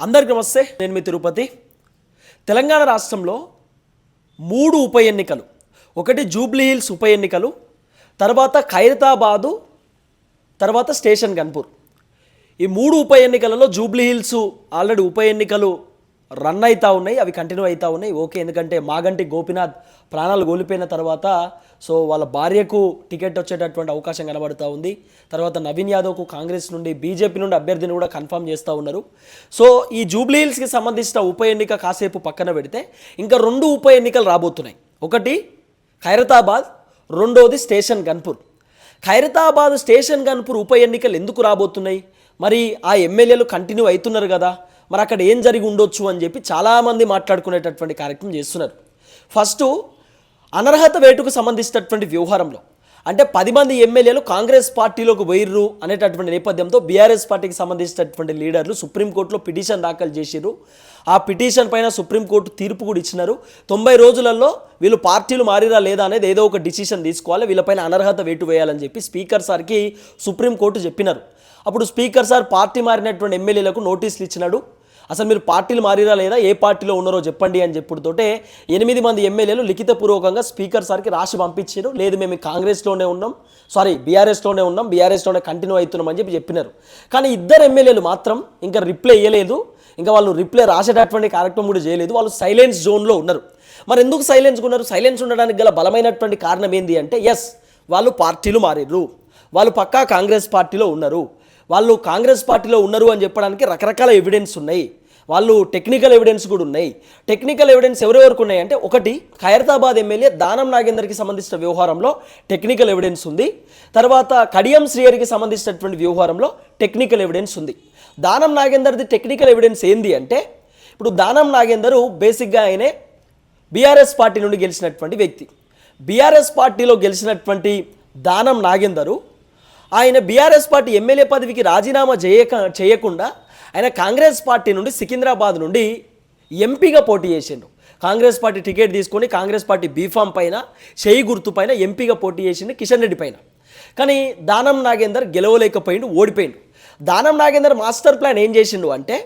అందరికి నమస్తే నేను మీ తిరుపతి. తెలంగాణ రాష్ట్రంలో మూడు ఉప ఎన్నికలు. ఒకటి జూబ్లీ హిల్స్ ఉప ఎన్నికలు తర్వాత ఖైరతాబాదు తర్వాత స్టేషన్ గన్పూర్. ఈ మూడు ఉప ఎన్నికలలో జూబ్లీ హిల్స్ ఆల్రెడీ ఉప ఎన్నికలు రన్ అవుతూ ఉన్నాయి అవి కంటిన్యూ అవుతూ ఉన్నాయి. ఓకే ఎందుకంటే మాగంటి గోపినాథ్ ప్రాణాలు కోల్పోయిన తర్వాత సో వాళ్ళ భార్యకు టికెట్ వచ్చేటటువంటి అవకాశం కనబడుతూ ఉంది. తర్వాత నవీన్ యాదవ్కు కాంగ్రెస్ నుండి బీజేపీ నుండి అభ్యర్థిని కూడా కన్ఫర్మ్ చేస్తూ ఉన్నారు. సో ఈ జూబ్లీహిల్స్కి సంబంధించిన ఉప ఎన్నిక కాసేపు పక్కన పెడితే ఇంకా రెండు ఉప ఎన్నికలు రాబోతున్నాయి. ఒకటి ఖైరతాబాద్ రెండోది స్టేషన్ గన్పూర్. ఖైరతాబాద్ స్టేషన్ గన్పూర్ ఉప ఎన్నికలు ఎందుకు రాబోతున్నాయి? మరి ఆ ఎమ్మెల్యేలు కంటిన్యూ అవుతున్నారు కదా. మరి అక్కడ ఏం జరిగి ఉండొచ్చు అని చెప్పి చాలామంది మాట్లాడుకునేటటువంటి కార్యక్రమం చేస్తున్నారు. ఫస్ట్ అనర్హత వేటుకు సంబంధించినటువంటి వ్యవహారంలో. అంటే పది మంది ఎమ్మెల్యేలు కాంగ్రెస్ పార్టీలోకి పోయిర్రు అనేటటువంటి నేపథ్యంతో బీఆర్ఎస్ పార్టీకి సంబంధించినటువంటి లీడర్లు సుప్రీంకోర్టులో పిటిషన్ దాఖలు చేసిర్రు. ఆ పిటిషన్ పైన సుప్రీంకోర్టు తీర్పు కూడా ఇచ్చినారు. తొంభై రోజులలో వీళ్ళు పార్టీలు మారిరా లేదా అనేది ఏదో ఒక డిసిషన్ తీసుకోవాలి. వీళ్ళపైన అనర్హత వేటు వేయాలని చెప్పి స్పీకర్ సార్కి సుప్రీంకోర్టు చెప్పినారు. అప్పుడు స్పీకర్ సార్ పార్టీ మారినటువంటి ఎమ్మెల్యేలకు నోటీసులు ఇచ్చినాడు. అసలు మీరు పార్టీలు మారిరా లేదా ఏ పార్టీలో ఉన్నారో చెప్పండి అని చెప్పుడుతోటే ఎనిమిది మంది ఎమ్మెల్యేలు లిఖితపూర్వకంగా స్పీకర్ సార్కి రాసి పంపించారు లేదు మేము కాంగ్రెస్లోనే ఉన్నాం. సారీ బీఆర్ఎస్లోనే ఉన్నాం. బీఆర్ఎస్లోనే కంటిన్యూ అవుతున్నాం అని చెప్పి చెప్పినారు. కానీ ఇద్దరు ఎమ్మెల్యేలు మాత్రం ఇంకా రిప్లై ఇవ్వలేదు ఇంకా వాళ్ళు రిప్లై రాసేటటువంటి కార్యక్రమం కూడా చేయలేదు. వాళ్ళు సైలెన్స్ జోన్లో ఉన్నారు. మరి ఎందుకు సైలెన్స్ ఉన్నారు? సైలెన్స్ ఉండడానికి గల బలమైనటువంటి కారణం ఏంటి అంటే ఎస్ వాళ్ళు పార్టీలు మారిర్రు. వాళ్ళు పక్కా కాంగ్రెస్ పార్టీలో ఉన్నారు. వాళ్ళు కాంగ్రెస్ పార్టీలో ఉన్నారు అని చెప్పడానికి రకరకాల ఎవిడెన్స్ ఉన్నాయి. వాళ్ళు టెక్నికల్ ఎవిడెన్స్ కూడా ఉన్నాయి. టెక్నికల్ ఎవిడెన్స్ ఎవరెవరికి ఉన్నాయి అంటే ఒకటి ఖైరతాబాద్ ఎమ్మెల్యే దానం నాగేందర్కి సంబంధించిన వ్యవహారంలో టెక్నికల్ ఎవిడెన్స్ ఉంది. తర్వాత కడియం శ్రీయరికి సంబంధించినటువంటి వ్యవహారంలో టెక్నికల్ ఎవిడెన్స్ ఉంది. దానం నాగేందర్ది టెక్నికల్ ఎవిడెన్స్ ఏంది అంటే ఇప్పుడు దానం నాగేందరు బేసిక్గా ఆయనే బీఆర్ఎస్ పార్టీ నుండి గెలిచినటువంటి వ్యక్తి. బీఆర్ఎస్ పార్టీలో గెలిచినటువంటి దానం నాగేందరు ఆయన బీఆర్ఎస్ పార్టీ ఎమ్మెల్యే పదవికి రాజీనామా చేయక చేయకుండా ఆయన కాంగ్రెస్ పార్టీ నుండి సికింద్రాబాద్ నుండి ఎంపీగా పోటీ చేసిండు. కాంగ్రెస్ పార్టీ టికెట్ తీసుకొని కాంగ్రెస్ పార్టీ బీఫామ్ పైన చేయి గుర్తు పైన ఎంపీగా పోటీ చేసిండు కిషన్ రెడ్డి పైన. కానీ దానం నాగేందర్ గెలవలేకపోయిండు ఓడిపోయిండు. దానం నాగేందర్ మాస్టర్ ప్లాన్ ఏం చేసిండు అంటే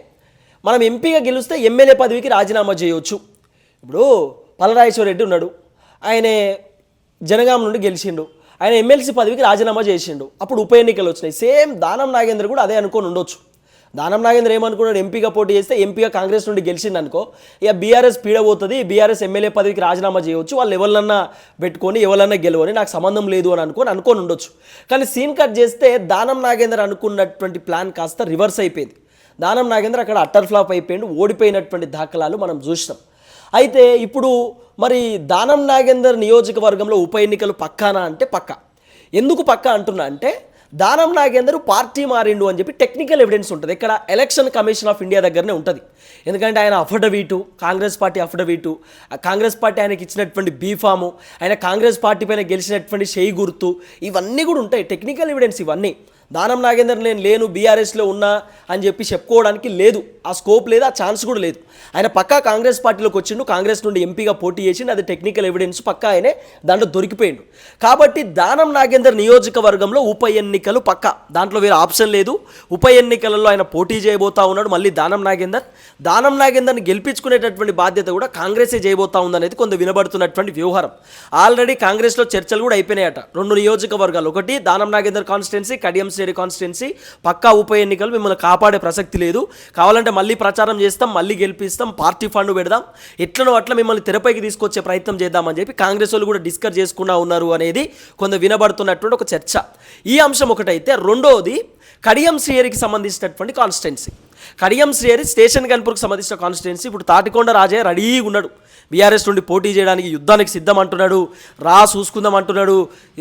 మనం ఎంపీగా గెలిస్తే ఎమ్మెల్యే పదవికి రాజీనామా చేయవచ్చు ఇప్పుడు పలరాజేశ్వర రెడ్డి ఉన్నాడు. ఆయనే జనగాం నుండి గెలిచిండు. ఆయన ఎమ్మెల్సీ పదవికి రాజీనామా చేసిండు. అప్పుడు ఉప ఎన్నికలు వచ్చినాయి. సేమ్ దానం నాగేంద్ర కూడా అదే అనుకొని ఉండొచ్చు. దానం నాగేంద్ర ఏమనుకున్నాడు? ఎంపీగా పోటీ చేస్తే ఎంపీగా కాంగ్రెస్ నుండి గెలిచింది అనుకో ఇక బీఆర్ఎస్ పీడబోతుంది బీఆర్ఎస్ ఎమ్మెల్యే పదవికి రాజీనామా చేయవచ్చు వాళ్ళు ఎవరినన్నా పెట్టుకొని ఎవరన్నా గెలవని నాకు సంబంధం లేదు అని అనుకొని అనుకొని ఉండొచ్చు. కానీ సీన్ కట్ చేస్తే దానం నాగేంద్ర అనుకున్నటువంటి ప్లాన్ కాస్త రివర్స్ అయిపోయింది. దానం నాగేంద్ర అక్కడ అట్టర్ ఫ్లాప్ అయిపోయిండు ఓడిపోయినటువంటి దాఖలాలు మనం చూసినాం. అయితే ఇప్పుడు మరి దానం నాగేందర్ నియోజకవర్గంలో ఉప ఎన్నికలు పక్కానా అంటే పక్క. ఎందుకు పక్కా అంటున్నా అంటే దానం నాగేందర్ పార్టీ మారిండు అని చెప్పి టెక్నికల్ ఎవిడెన్స్ ఉంటుంది. ఇక్కడ ఎలక్షన్ కమిషన్ ఆఫ్ ఇండియా దగ్గరనే ఉంటుంది. ఎందుకంటే ఆయన అఫిడవిటు కాంగ్రెస్ పార్టీ అఫిడవిటు ఆ కాంగ్రెస్ పార్టీ ఆయనకి ఇచ్చినటువంటి బీఫాము ఆయన కాంగ్రెస్ పార్టీ పైన గెలిచినటువంటి షేయి గుర్తు ఇవన్నీ కూడా ఉంటాయి. టెక్నికల్ ఎవిడెన్స్ ఇవన్నీ. దానం నాగేందర్ నేను లేను బీఆర్ఎస్లో ఉన్నా అని చెప్పి చెప్పుకోవడానికి లేదు. ఆ స్కోప్ లేదు ఆ ఛాన్స్ కూడా లేదు. ఆయన పక్కా కాంగ్రెస్ పార్టీలోకి వచ్చిండు. కాంగ్రెస్ నుండి ఎంపీగా పోటీ చేసిండు. అది టెక్నికల్ ఎవిడెన్స్ పక్కా ఆయనే దాంట్లో దొరికిపోయిండు. కాబట్టి దానం నాగేందర్ నియోజకవర్గంలో ఉప ఎన్నికలు పక్కా. దాంట్లో వేరే ఆప్షన్ లేదు. ఉప ఎన్నికలలో ఆయన పోటీ చేయబోతా ఉన్నాడు. మళ్ళీ దానం నాగేందర్. దానం నాగేందర్ని గెలిపించుకునేటటువంటి బాధ్యత కూడా కాంగ్రెసే చేయబోతా ఉందనేది కొంత వినబడుతున్నటువంటి వ్యవహారం. ఆల్రెడీ కాంగ్రెస్లో చర్చలు కూడా అయిపోయినాయట. రెండు నియోజకవర్గాలు. ఒకటి దానం నాగేందర్ కాన్స్టిట్యున్సీ కడియం స్టేడి కాన్స్టిట్యున్సీ పక్కా ఉప ఎన్నికలు మిమ్మల్ని కాపాడే ప్రసక్తి లేదు. కావాలంటే మళ్ళీ ప్రచారం చేస్తాం మళ్ళీ గెలిపిస్తాం పార్టీ ఫండ్ పెడదాం. ఎట్లనో అట్లా మిమ్మల్ని తెరపైకి తీసుకొచ్చే ప్రయత్నం చేద్దామని చెప్పి కాంగ్రెస్ వాళ్ళు కూడా డిస్కస్ చేసుకున్నా ఉన్నారు అనేది కొంత వినబడుతున్నటువంటి ఒక చర్చ. ఈ అంశం ఒకటైతే రెండోది కడియం శ్రీహరికి సంబంధించినటువంటి కాన్స్టిట్యున్సీ కడియం శ్రీహరి స్టేషన్ కన్పూర్కి సంబంధించిన కాన్స్టిట్యున్సీ ఇప్పుడు తాటికొండ రాజయ్య రెడీగా ఉన్నాడు. బీఆర్ఎస్ నుండి పోటీ చేయడానికి యుద్ధానికి సిద్ధం అంటున్నాడు రా చూసుకుందాం అంటున్నాడు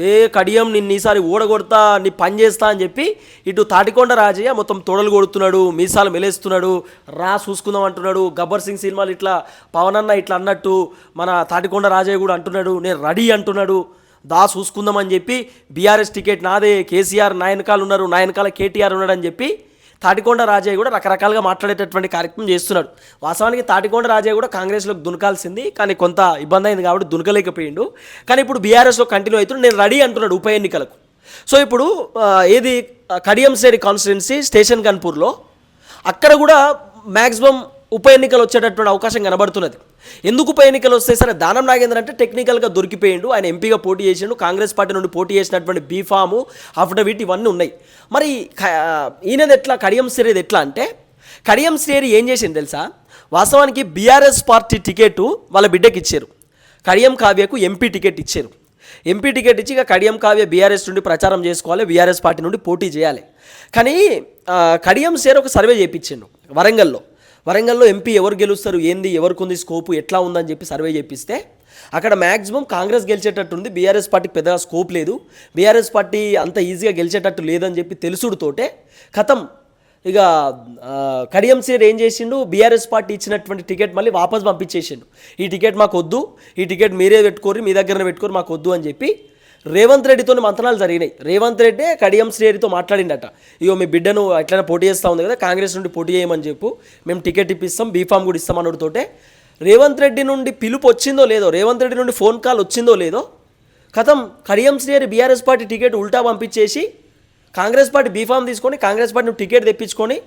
ఏ కడియం నిన్ను ఈసారి ఓడగొడతా నీ పని చేస్తా అని చెప్పి ఇటు తాటికొండ రాజయ్య మొత్తం తొడలు కొడుతున్నాడు మీసాలు మెలేస్తున్నాడు. రా చూసుకుందాం అంటున్నాడు గబ్బర్ సింగ్ సినిమాలు ఇట్లా పవన్ అన్న ఇట్లా అన్నట్టు మన తాటికొండ రాజయ్య కూడా అంటున్నాడు. నేను రెడీ అంటున్నాడు. దా చూసుకుందామని చెప్పి బీఆర్ఎస్ టికెట్ నాదే కేసీఆర్ నాయనకాలు ఉన్నారు నాయనకాల కేటీఆర్ ఉన్నాడని చెప్పి తాటికొండ రాజయ్య కూడా రకరకాలుగా మాట్లాడేటటువంటి కార్యక్రమం చేస్తున్నాడు. వాస్తవానికి తాటికొండ రాజయ్య కూడా కాంగ్రెస్లోకి దునకాల్సింది కానీ కొంత ఇబ్బంది అయింది కాబట్టి దునకలేకపోయిండు. కానీ ఇప్పుడు బీఆర్ఎస్లో కంటిన్యూ అవుతున్నాడు నేను రెడీ అంటున్నాడు ఉప ఎన్నికలకు. సో ఇప్పుడు ఏది కడియంసేరి కడియం కాన్స్టిట్యున్సీ స్టేషన్ కన్పూర్లో అక్కడ కూడా మ్యాక్సిమం ఉప ఎన్నికలు వచ్చేటటువంటి అవకాశం కనబడుతున్నది. ఎందుకు ఉప ఎన్నికలు వస్తాయి? సరే దానం నాగేంద్ర అంటే టెక్నికల్గా దొరికిపోయిండు. ఆయన ఎంపీగా పోటీ చేసిండు. కాంగ్రెస్ పార్టీ నుండి పోటీ చేసినటువంటి బీఫాము అఫిడవిట్ ఇవన్నీ ఉన్నాయి. మరి ఈయనది ఎట్లా? కడియం శ్రేది ఎట్లా అంటే కడియం శ్రేరి ఏం చేసింది తెలుసా? వాస్తవానికి బీఆర్ఎస్ పార్టీ టికెట్ వాళ్ళ బిడ్డకి ఇచ్చారు. కడియం కావ్యకు ఎంపీ టికెట్ ఇచ్చారు. ఎంపీ టికెట్ ఇచ్చి ఇక కడియం కావ్య బీఆర్ఎస్ నుండి ప్రచారం చేసుకోవాలి బీఆర్ఎస్ పార్టీ నుండి పోటీ చేయాలి. కానీ కడియం సేర్ ఒక సర్వే చేయించిండు వరంగల్లో. వరంగల్లో ఎంపీ ఎవరు గెలుస్తారు ఏంది ఎవరికి ఉంది స్కోపు ఎట్లా ఉందని చెప్పి సర్వే చేపిస్తే అక్కడ మ్యాక్సిమం కాంగ్రెస్ గెలిచేటట్టుంది బీఆర్ఎస్ పార్టీకి పెద్దగా స్కోప్ లేదు. బీఆర్ఎస్ పార్టీ అంత ఈజీగా గెలిచేటట్టు లేదని చెప్పి తెలుసుడుతోటే కథం ఇక కడియం సీర్ ఏం చేసిండు బీఆర్ఎస్ పార్టీ ఇచ్చినటువంటి టికెట్ మళ్ళీ వాపస్ పంపించేసిండు. ఈ టికెట్ మాకు వద్దు ఈ టికెట్ మీరే పెట్టుకోరు మీ దగ్గరనే పెట్టుకోరు మాకు వద్దు అని చెప్పి రేవంత్ రెడ్డితో మంతనాలు జరిగినాయి. రేవంత్ రెడ్డి కడియం శ్రీహరితో మాట్లాడిండట. ఇగో మీ బిడ్డను ఎట్లైనా పోటీ చేస్తా ఉంది కదా కాంగ్రెస్ నుండి పోటీ చేయమని చెప్పు మేము టికెట్ ఇప్పిస్తాం బీఫామ్ కూడా ఇస్తాం అన్నతోటే రేవంత్ రెడ్డి నుండి పిలుపు వచ్చిందో లేదో రేవంత్ రెడ్డి నుండి ఫోన్ కాల్ వచ్చిందో లేదో కథం Kadiyam Srihari BRS party ticket ఉల్టా పంపించేసి కాంగ్రెస్ పార్టీ బీఫామ్ తీసుకొని కాంగ్రెస్ పార్టీ నుండి టికెట్ తెప్పించుకొని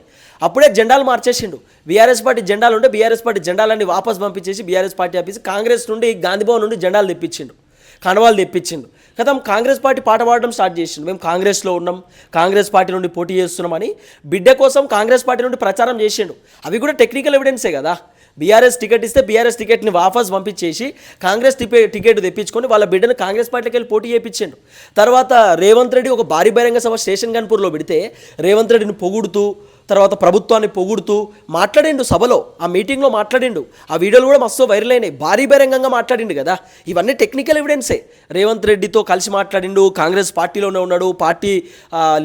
అప్పుడే జెండాలు మార్చేసిండు. బీఆర్ఎస్ పార్టీ జెండాలు ఉంటే బీఆర్ఎస్ పార్టీ జెండాలన్నీ వాపస్ పంపించేసి బీఆర్ఎస్ పార్టీ ఆఫీస్ కాంగ్రెస్ నుండి గాంధీభవన్ నుండి జెండాలు తెప్పించిండు. కణవాళ్ళు తెప్పించిండు. కదా కాంగ్రెస్ పార్టీ పాట పాడడం స్టార్ట్ చేసిండు. మేము కాంగ్రెస్లో ఉన్నాం కాంగ్రెస్ పార్టీ నుండి పోటీ చేస్తున్నామని బిడ్డ కోసం కాంగ్రెస్ పార్టీ నుండి ప్రచారం చేసిండు. అవి కూడా టెక్నికల్ ఎవిడెన్సే కదా. బీఆర్ఎస్ టికెట్ ఇస్తే బీఆర్ఎస్ టికెట్ని వాపస్ పంపించేసి కాంగ్రెస్ టికెట్ తెప్పించుకొని వాళ్ళ బిడ్డను కాంగ్రెస్ పార్టీకి వెళ్ళి పోటీ చేయించిండు తర్వాత రేవంత్ రెడ్డి ఒక భారీ బహిరంగ సభ స్టేషన్ గన్పూర్లో పెడితే రేవంత్ రెడ్డిని పొగుడుతూ తర్వాత ప్రభుత్వాన్ని పొగుడుతూ మాట్లాడిండు సభలో. ఆ మీటింగ్లో మాట్లాడిండు. ఆ వీడియోలు కూడా మస్తు వైరల్ అయినాయి. భారీ బహిరంగంగా మాట్లాడిండు కదా. ఇవన్నీ టెక్నికల్ ఎవిడెన్సే రేవంత్ రెడ్డితో కలిసి మాట్లాడిండు కాంగ్రెస్ పార్టీలోనే ఉన్నాడు పార్టీ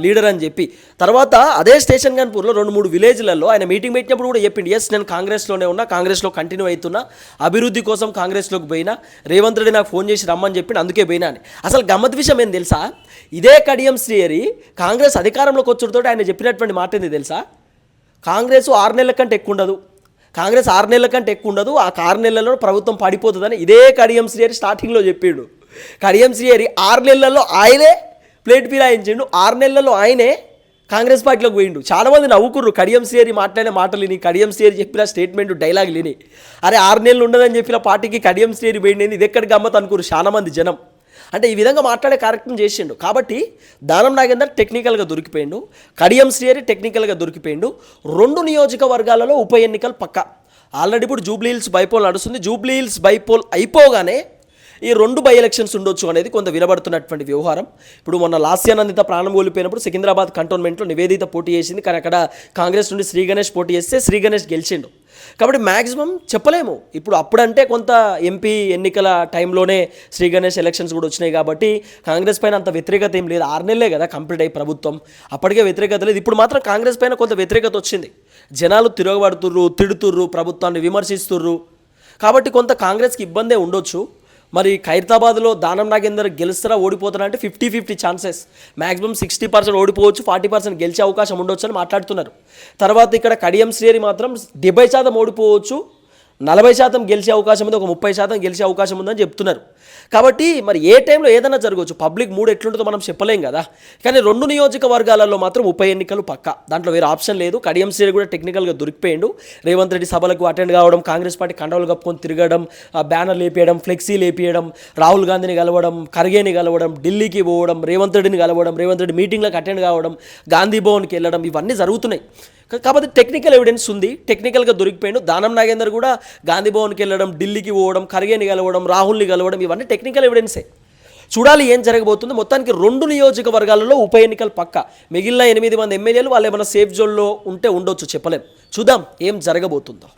లీడర్ అని చెప్పి. తర్వాత అదే స్టేషన్ గన్పూర్లో రెండు మూడు విలేజ్లలో ఆయన మీటింగ్ పెట్టినప్పుడు కూడా చెప్పిండు ఎస్ నేను కాంగ్రెస్లోనే ఉన్నా కాంగ్రెస్లో కంటిన్యూ అవుతున్నా అభివృద్ధి కోసం కాంగ్రెస్లోకి పోయినా రేవంత్ రెడ్డి నాకు ఫోన్ చేసి రమ్మని చెప్పి అందుకే పోయినా అని. అసలు గమ్మత్ విషయం ఏం తెలుసా? ఇదే కడియం శ్రీహరి కాంగ్రెస్ అధికారంలోకి వచ్చుడుతో ఆయన చెప్పినటువంటి మాట ఏంది తెలుసా? కాంగ్రెస్ ఆరు నెలల కంటే ఎక్కువ ఉండదు. కాంగ్రెస్ ఆరు నెలల కంటే ఎక్కువ ఉండదు. ఆ ఆరు నెలల్లో ప్రభుత్వం పడిపోతుందని ఇదే కడియం శ్రీహరి స్టార్టింగ్లో చెప్పిండు. కడియం శ్రీహరి ఆరు నెలల్లో ఆయనే ప్లేట్ ఫిరాయించిండు ఆరు నెలల్లో ఆయనే కాంగ్రెస్ పార్టీలోకి పోయిండు. చాలా మంది నవ్వుకుర్రు కడియం శ్రీహరి మాట్లాడిన మాటలు విని కడియం శ్రీహరి చెప్పిన స్టేట్మెంట్ డైలాగ్ లేని అరే ఆరు నెలలు ఉండదని చెప్పిన పార్టీకి కడియం శ్రీహరి పోయిండేది ఇది ఎక్కడికి గమ్మత్ అనుకురు చాలామంది జనం. అంటే ఈ విధంగా మాట్లాడే కార్యక్రమం చేసిండు. కాబట్టి దానం నాగేందర్ టెక్నికల్గా దొరికిపోయిండు. కడియం శ్రీహరి టెక్నికల్గా దొరికిపోయిండు. రెండు నియోజకవర్గాలలో ఉప ఎన్నికలు పక్క. ఆల్రెడీ ఇప్పుడు జూబ్లీ హిల్స్ బైపోల్ నడుస్తుంది. జూబ్లీ హిల్స్ బైపోల్ అయిపోగానే ఈ రెండు బై ఎలక్షన్స్ ఉండొచ్చు అనేది కొంత వినబడుతున్నటువంటి వ్యవహారం. ఇప్పుడు మొన్న లాస్యానందిత ప్రాణం కోల్పోయినప్పుడు సికింద్రాబాద్ కంటోన్మెంట్లో నివేదిత పోటీ చేసింది. కానీ అక్కడ కాంగ్రెస్ నుండి శ్రీ గణేష్ పోటీ చేస్తే శ్రీ గణేష్ గెలిచిండు. కాబట్టి మ్యాక్సిమం చెప్పలేము. ఇప్పుడు అప్పుడంటే కొంత ఎంపీ ఎన్నికల టైంలోనే శ్రీ గణేష్ ఎలక్షన్స్ కూడా వచ్చినాయి కాబట్టి కాంగ్రెస్ పైన అంత వ్యతిరేకత ఏం లేదు. ఆరు నెలలే కదా కంప్లీట్ అయ్యి ప్రభుత్వం. అప్పటికే వ్యతిరేకత లేదు. ఇప్పుడు మాత్రం కాంగ్రెస్ పైన కొంత వ్యతిరేకత వచ్చింది. జనాలు తిరగబడుతుర్రు తిడుతుర్రు ప్రభుత్వాన్ని విమర్శిస్తుర్రు. కాబట్టి కొంత కాంగ్రెస్కి ఇబ్బందే ఉండొచ్చు. మరి ఖైరతాబాద్లో దానం నాగేందర్ గెలుస్తారా ఓడిపోతారా అంటే fifty fifty chances maximum sixty percent ఓడిపోవచ్చు forty percent గెలిచే అవకాశం ఉండొచ్చు అని మాట్లాడుతున్నారు. తర్వాత ఇక్కడ కడియం శ్రీహరి మాత్రం డెబ్బై శాతం ఓడిపోవచ్చు నలభై శాతం గెలిచే అవకాశం ఉంది ఒక ముప్పై శాతం గెలిచే అవకాశం ఉందని చెప్తున్నారు. కాబట్టి మరి ఏ టైంలో ఏదైనా జరగవచ్చు పబ్లిక్ మూడు ఎట్లుంటుందో మనం చెప్పలేం కదా. కానీ రెండు నియోజకవర్గాలలో మాత్రం ఉప ఎన్నికలు పక్క. దాంట్లో వేరే ఆప్షన్ లేదు. కడియం శ్రీ కూడా టెక్నికల్గా దొరికిపోయిండు. రేవంత్ రెడ్డి సభలకు అటెండ్ కావడం కాంగ్రెస్ పార్టీ కండవలు కప్పుకొని తిరగడం బ్యానర్ లేపేయడం ఫ్లెక్సీ లేపేయడం రాహుల్ గాంధీని కలవడం ఖర్గేని కలవడం ఢిల్లీకి పోవడం రేవంత్ రెడ్డిని కలవడం రేవంత్ రెడ్డి మీటింగ్లకు అటెండ్ కావడం గాంధీ భవన్కి వెళ్ళడం ఇవన్నీ జరుగుతున్నాయి. కాకపోతే టెక్నికల్ ఎవిడెన్స్ ఉంది. టెక్నికల్గా దొరికిపోయిండు. దానం నాగేందర్ కూడా గాంధీ భవన్కి వెళ్ళడం ఢిల్లీకి పోవడం ఖర్గేని కలవడం రాహుల్ని కలవడం ఇవన్నీ టెక్నికల్ ఎవిడెన్సే చూడాలి ఏం జరగబోతుందో. మొత్తానికి రెండు నియోజకవర్గాలలో ఉప ఎన్నికలు పక్క. మిగిలిన ఎనిమిది మంది ఎమ్మెల్యేలు వాళ్ళు ఏమైనా సేఫ్ జోన్లో ఉంటే ఉండొచ్చు చెప్పలేం. చూద్దాం ఏం జరగబోతుందో.